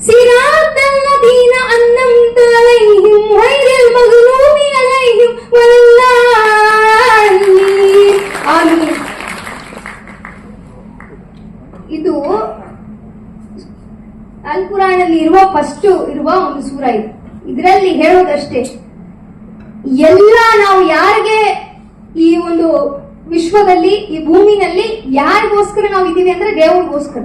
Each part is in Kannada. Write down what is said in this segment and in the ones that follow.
صراط الذين أنعمت عليهم غير المغضوب عليهم ولا الضالين آمين ಇದು ಅಲ್ ಕುರಾನಲ್ಲಿ ಇರುವ ಫಸ್ಟ್ ಇರುವ ಒಂದು ಸೂರ ಇದು ಇದರಲ್ಲಿ ಹೇಳೋದಷ್ಟೇ ಎಲ್ಲ ನಾವು ಯಾರಿಗೆ ಈ ಒಂದು ವಿಶ್ವದಲ್ಲಿ ಈ ಭೂಮಿನಲ್ಲಿ ಯಾರಿಗೋಸ್ಕರ ನಾವು ಇದೀವಿ ಅಂದ್ರೆ ದೇವರಿಗೋಸ್ಕರ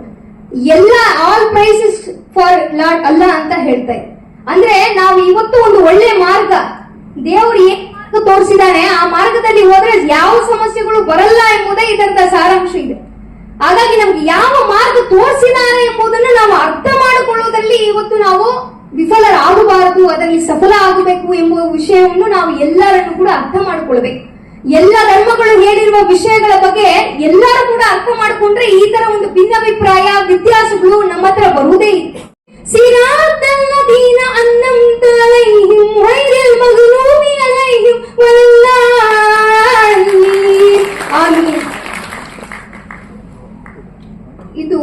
ಎಲ್ಲ ಆಲ್ ಪ್ರೈಸಸ್ ಫಾರ್ ಲಾರ್ಡ್ ಅಲ್ಲ ಅಂತ ಹೇಳ್ತಾ ಅಂದ್ರೆ ನಾವು ಇವತ್ತು ಒಂದು ಒಳ್ಳೆ ಮಾರ್ಗ. ದೇವರು ಏನ್ ತೋರಿಸಿದಾನೆ ಆ ಮಾರ್ಗದಲ್ಲಿ ಹೋದ್ರೆ ಯಾವ ಸಮಸ್ಯೆಗಳು ಬರಲ್ಲ ಎಂಬುದೇ ಇದಂತ ಸಾರಾಂಶ ಇದೆ. ಹಾಗಾಗಿ ನಮ್ಗೆ ಯಾವ ಮಾರ್ಗ ತೋರಿಸಿದ್ದಾರೆ ಎಂಬುದನ್ನು ನಾವು ಅರ್ಥ ಮಾಡಿಕೊಳ್ಳುವುದರಲ್ಲಿ ಇವತ್ತು ನಾವು ವಿಫಲರಾಗಬಾರದು, ಅದರಲ್ಲಿ ಸಫಲ ಆಗಬೇಕು ಎಂಬ ವಿಷಯವನ್ನು ನಾವು ಎಲ್ಲರನ್ನು ಕೂಡ ಅರ್ಥ ಮಾಡಿಕೊಳ್ಬೇಕು ಎಲ್ಲ ಗುರುಗಳು ಹೇಳಿರುವ ವಿಷಯಗಳ ಬಗ್ಗೆ ಎಲ್ಲರೂ ಕೂಡ ಅರ್ಥ ಮಾಡಿಕೊಂಡ್ರೆ ಈ ತರ ಒಂದು ಭಿನ್ನಾಭಿಪ್ರಾಯ, ವ್ಯತ್ಯಾಸಗಳು ನಮ್ಮ ಹತ್ರ ಬರುವುದೇ ಇದು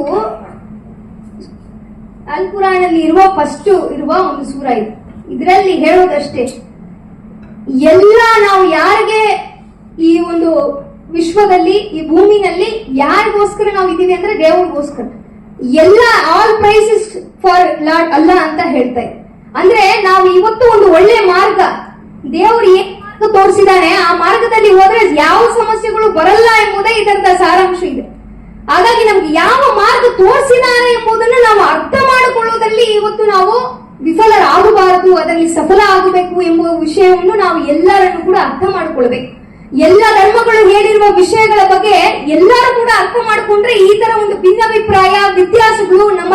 ಅಲ್ ಅಲ್ಲಿ ಇರುವ ಫಸ್ಟ್ ಇರುವ ಒಂದು ಸೂರ ಇದು. ಇದರಲ್ಲಿ ಹೇಳೋದಷ್ಟೇ, ಎಲ್ಲ ನಾವು ಯಾರಿಗೆ ಈ ಒಂದು ವಿಶ್ವದಲ್ಲಿ, ಈ ಭೂಮಿನಲ್ಲಿ ಯಾರಿಗೋಸ್ಕರ ನಾವು ಇದ್ದೀವಿ ಅಂದ್ರೆ ದೇವರಿಗೋಸ್ಕರ. ಎಲ್ಲ ಆಲ್ ಪ್ರೈಸಸ್ ಫಾರ್ ಲಾರ್ಡ್ ಅಲ್ಲ ಅಂತ ಹೇಳ್ತಾ ಇದೆ. ಅಂದ್ರೆ ನಾವು ಇವತ್ತು ಒಂದು ಒಳ್ಳೆ ಮಾರ್ಗ. ದೇವರು ಏನ್ ಮಾರ್ಗ ತೋರಿಸಿದಾನೆ, ಆ ಮಾರ್ಗದಲ್ಲಿ ಹೋದ್ರೆ ಯಾವ ಸಮಸ್ಯೆಗಳು ಬರಲ್ಲ ಎಂಬುದೇ ಇದರ ಸಾರಾಂಶ ಇದೆ. ಹಾಗಾಗಿ ನಮ್ಗೆ ಯಾವ ಮಾರ್ಗ ತೋರಿಸಿದ್ದಾರೆ ಎಂಬುದನ್ನು ನಾವು ಅರ್ಥ ಮಾಡಿಕೊಳ್ಳುವುದರಲ್ಲಿ ಇವತ್ತು ನಾವು ವಿಫಲರಾಗಬಾರದು, ಅದರಲ್ಲಿ ಸಫಲ ಆಗಬೇಕು ಎಂಬ ವಿಷಯವನ್ನು ನಾವು ಎಲ್ಲರನ್ನು ಕೂಡ ಅರ್ಥ ಮಾಡಿಕೊಳ್ಬೇಕು ಎಲ್ಲ ಧರ್ಮಗಳು ಹೇಳಿರುವ ವಿಷಯಗಳ ಬಗ್ಗೆ ಎಲ್ಲರೂ ಕೂಡ ಅರ್ಥ ಮಾಡಿಕೊಂಡ್ರೆ ಈ ತರ ಒಂದು ಭಿನ್ನಾಭಿಪ್ರಾಯ, ವ್ಯತ್ಯಾಸಗಳು ನಮ್ಮ